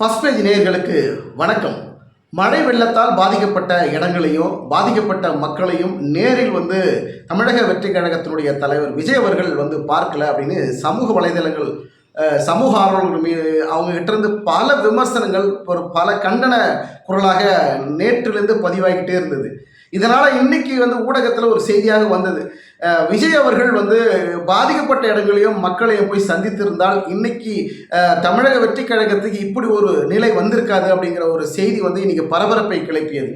First page நேயர்களுக்கு வணக்கம். மழை வெள்ளத்தால் பாதிக்கப்பட்ட இடங்களையும் பாதிக்கப்பட்ட மக்களையும் நேரில் வந்து தமிழக வெற்றி கழகத்தினுடைய தலைவர் விஜய் அவர்கள் வந்து பார்க்கல அப்படின்னு சமூக வலைதளங்கள் சமூக ஆர்வலர்கள் மீது அவங்க இருந்து பல விமர்சனங்கள் ஒரு பல கண்டன குரலாக நேற்றிலிருந்து பதிவாகிக்கிட்டே இருந்தது. இதனால் இன்னைக்கு வந்து ஊடகத்தில் ஒரு செய்தியாக வந்தது. விஜய் அவர்கள் வந்து பாதிக்கப்பட்ட இடங்களையும் மக்களையும் போய் சந்தித்திருந்தால் இன்னைக்கு தமிழக வெற்றி கழகத்துக்கு இப்படி ஒரு நிலை வந்திருக்காது அப்படிங்கிற ஒரு செய்தி வந்து இன்னைக்கு பரபரப்பை கிளப்பியது.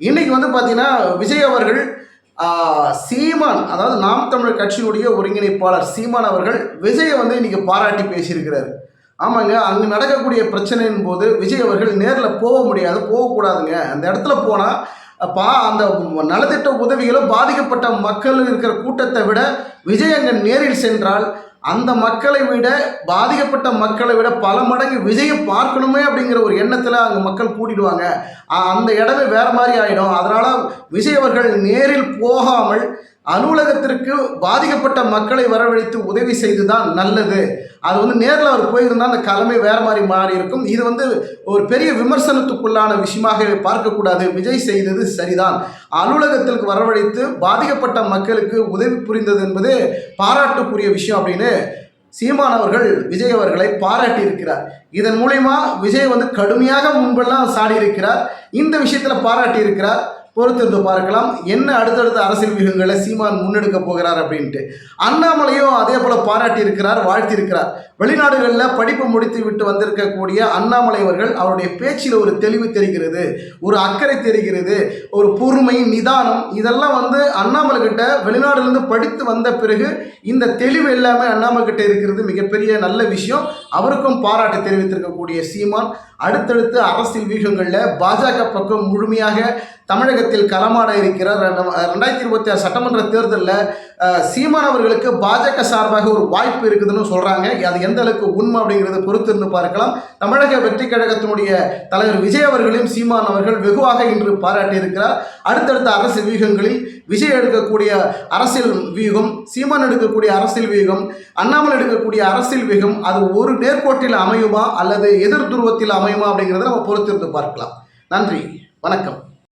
இன்னைக்கு வந்து பார்த்தீங்கன்னா விஜய் அவர்கள் சீமான் அதாவது நாம் தமிழர் கட்சியினுடைய ஒருங்கிணைப்பாளர் சீமான் அவர்கள் விஜயை வந்து இன்னைக்கு பாராட்டி பேசியிருக்கிறார். ஆமாங்க அங்கே நடக்கக்கூடிய பிரச்சனையின் போது விஜய் அவர்கள் நேரில் போக முடியாது போகக்கூடாதுங்க. அந்த இடத்துல போனால் பா அந்த நலத்திட்ட உதவிகளும் பாதிக்கப்பட்ட மக்கள் இருக்கிற கூட்டத்தை விட விஜய் அங்கே நேரில் சென்றால் அந்த மக்களை விட பாதிக்கப்பட்ட மக்களை விட பல மடங்கு விஜயை பார்க்கணுமே அப்படிங்கிற ஒரு எண்ணத்தில் அங்கே மக்கள் கூட்டிடுவாங்க அந்த இடமே வேற மாதிரி ஆகிடும் அதனால் விஜய் அவர்கள் நேரில் போகாமல் அலுவலகத்திற்கு பாதிக்கப்பட்ட மக்களை வரவழைத்து உதவி செய்துதான் நல்லது. அது வந்து நேரில் அவர் போயிருந்தால் அந்த கலமை வேறு மாதிரி மாறி இருக்கும். இது வந்து ஒரு பெரிய விமர்சனத்துக்குள்ளான விஷயமாக பார்க்கக்கூடாது. விஜய் செய்தது சரிதான். அலுவலகத்திற்கு வரவழைத்து பாதிக்கப்பட்ட மக்களுக்கு உதவி புரிந்தது என்பது பாராட்டுக்குரிய விஷயம் அப்படின்னு சீமான் அவர்கள் விஜய் அவர்களை பாராட்டி இருக்கிறார் இதன் மூலிமா விஜய் வந்து கடுமையாக முன்பெல்லாம் சாடி இருக்கிறார் இந்த விஷயத்தில் பாராட்டி இருக்கிறார் பொறுத்திருந்து பார்க்கலாம். என்ன அடுத்தடுத்த அரசியல் வியூகங்களை சீமான் முன்னெடுக்க போகிறார் அப்படின்ட்டு. அண்ணாமலையும் அதே போல பாராட்டி இருக்கிறார் வாழ்த்தி இருக்கிறார் வெளிநாடுகளில் படிப்பு முடித்து விட்டு வந்திருக்கக்கூடிய அண்ணாமலை அவர்கள் அவருடைய பேச்சில் ஒரு தெளிவு தெரிகிறது ஒரு அக்கறை தெரிகிறது ஒரு பொறுமை நிதானம். இதெல்லாம் வந்து அண்ணாமலை கிட்ட வெளிநாடுலேருந்து படித்து வந்த பிறகு இந்த தெளிவு எல்லாமே அண்ணாமலை கிட்ட இருக்கிறது மிகப்பெரிய நல்ல விஷயம். அவருக்கும் பாராட்டு தெரிவித்திருக்கக்கூடிய சீமான் அடுத்தடுத்து அரசியல் வியூகங்களில் பாஜக பக்கம் முழுமையாக தமிழகத்தில் களமாட இருக்கிறார். ரெண்டாயிரத்தி இருபத்தி ஆறு சட்டமன்ற தேர்தலில் சீமானவர்களுக்கு சீமான் அவர்களுக்கு பாஜக சார்பாக ஒரு வாய்ப்பு இருக்குதுன்னு சொல்கிறாங்க அது எந்த அளவுக்கு உண்மை அப்படிங்கிறத பொறுத்திருந்து பார்க்கலாம். தமிழக வெற்றி கழகத்தினுடைய தலைவர் விஜய் அவர்களையும் சீமான் அவர்கள் வெகுவாக இன்று பாராட்டியிருக்கிறார். அடுத்தடுத்த அரசியல் வியூகங்களில் விஜய் எடுக்கக்கூடிய அரசியல் வியூகம் சீமான் எடுக்கக்கூடிய அரசியல் வியூகம் அண்ணாமலை எடுக்கக்கூடிய அரசியல் வியூகம் அது ஒரு நேர்கோட்டில் அமையுமா அல்லது எதிர் துருவத்தில் அமையுமா அப்படிங்கிறத நம்ம பொறுத்திருந்து பார்க்கலாம். நன்றி வணக்கம்.